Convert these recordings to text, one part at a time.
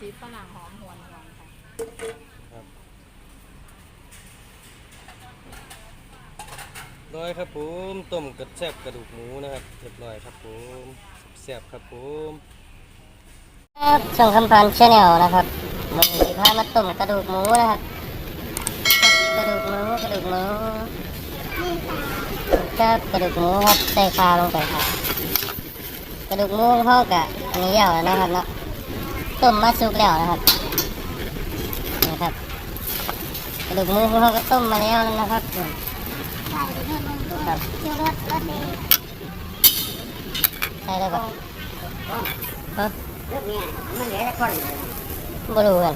ชีสฝรั่งหอมหวนหวนค่ะครับร้อยครับผมต้มกระแซบกระดูกหมูนะครับเรียบร้อยครับผมแซบครับผมครับช่องคำพันชาแนลนะครับมันมีพามาต้มกระดูกหมูนะครับกระดูกหมูกระดูกหมูครับกระดูกหมูครับใส่คาลงไปครับกระดูกหมูเข้ากับอันนี้แล้วนะครับเนาะ ต้มมาสุกแล้วนะครับนี่ครับกระดูกหมูของเขาก็ต้มมาแล้วนะครับครับใส่แล้วก็ฮะมันเหลือแต่ก้อนบรูกัน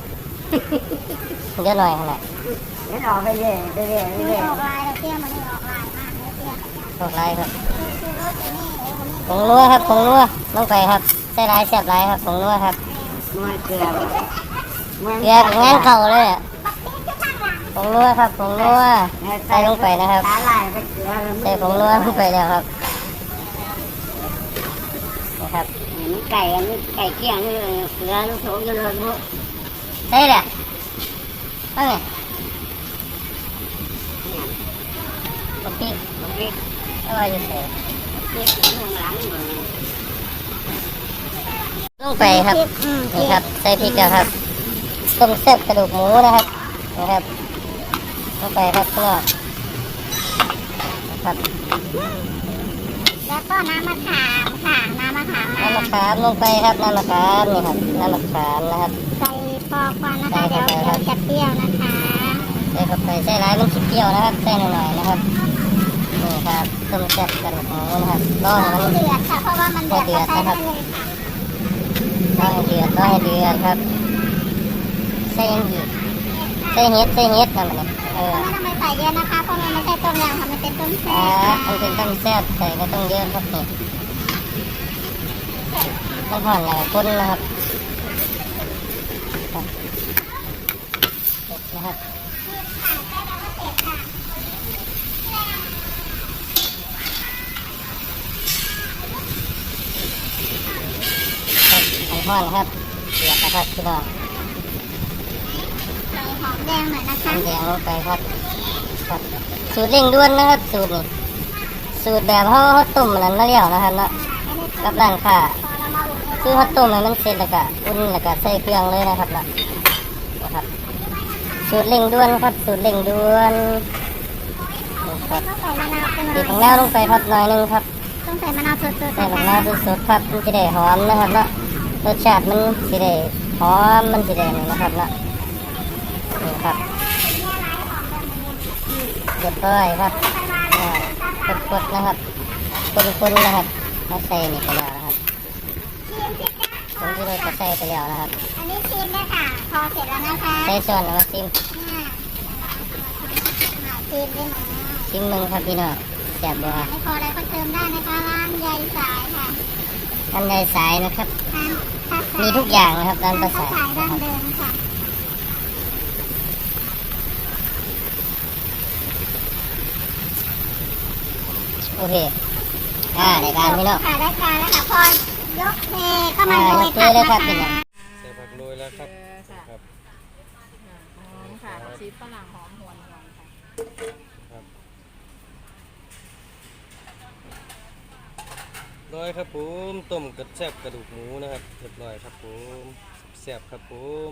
เยอะหน่อยขนาดเดี๋ยวออกไปเรื่อยเรื่อยเรื่อยออกลายครับผงนัวครับผงนัวลงไปครับใส่ลายแซ่บลายครับผงนัวครับ มันเกลือมันเกลือกับงานเข่าเลยอะผงนัวครับผงนัวใส่ลงไปนะครับสาหร่ายไปเกลือใส่ผงนัวลงไปแล้วครับนะครับมันไก่อันนี้ไก่เกี้ยงนี่เกลือลูกโถอยู่เลยพวกใส่เลยว่าไงโอเคพริกเอาไว้จะใส่พริกข้างหลังมัน ลงไปครับนี่ครับใส่พริกแล้วครับต้มแซ่บกระดูกหมูนะครับนะครับลงไปครับเพื่อนะครับแล้วก็น้ำมะขามค่ะน้ำมะขามน้ำมะขามลงไปครับน้ำมะขามนี่ครับน้ำมะขามนะครับใส่ปอกก่อนนะคะเดี๋ยวเดี๋ยวจะเปรี้ยวนะคะใส่เข้าไปใส่ร้ายมันสิเปรี้ยวนะครับใส่หน่อยๆนะครับนี่ครับต้มแซ่บกระดูกหมูนะครับรอให้มันเดือดค่ะเพราะว่ามันเดือดก็ใส่ได้เลยค่ะรอ ให้เดือดรอให้เดือดครับใส่ยังอีกใส่เห็ดใส่เห็ดนั่นแหละเออไม่ต้องไปใส่เยอะนะคะเพราะมันไม่ใช่ต้มยำค่ะมันเป็นต้มแซ่อ่าบมันเป็นต้มแซ่บใส่ก็ต้องเยอะครับนี่ต้องผ่อนแล้วก็คนนะครับครับนะครับ ครับผ่อนครับเดือดนะครับพี่น้องใส่หอมแดงหน่อยนะคะน้ำแดงลงไปครับครับสูตรเร่งด่วนนะครับสูตรนี้สูตรแบบเขาเขาต้มอันนั้นมาแล้วนะครับเนาะกับร้านค้าคือเขาต้มให้มันเสร็จแล้วก็อุ่นแล้วก็ใส่เครื่องเลยนะครับเนาะนะครับสูตรเร่งด่วนครับสูตรเร่งด่วนนี่ครับต้องใส่มะนาวเป็นหน่บีอบยมะนาวลงไปครับหน่อยหนึงครับต้องใส่มะนาวสดๆใส่นะมะคะนาวสดๆครับมันจะได้หอมนะครับเนาะ รสชาติมันจะได้หอมมันจะได้นี่นะครับเนาะนี่ครับเรียบร้อยครับอ่ากดๆนะครับคนๆนะครับมาใส่นี่ไปแล้วนะครับผมที่เราจะใส่ไปแล้วนะครับ อันนี้ชิมเลยค่ะ พอเสร็จแล้วนะคะใส่ส่วนแล้วมาซิมอ่าชิมได้ไหมซิมมึงครับพี่น้องแซ่บบ่ครับไม่พออะไรก็เติมได้นะคะร้านใยสายค่ะ อันใดสายนะครับร้านพักมีทุกอย่างนะครับร้านประข้าสาวทสายดั้นะงครับเดิมค่ะโอเค อ่าในการพี่น้องค่ะได้การแล้วค่ะพอยกเทก็มาอ่าโรยยกเทผักเลยครับนะพี่น้องคะใส่ผักโรยแล้วครับเจอค่ะครับอ่าหอมค่ะชีสฝรั่งหอมหวนหวนค่ะ ครับ ร้อยครับผม ต้มกระแซบกระดูกหมูนะครับเรียบร้อยครับผมแซบครับผม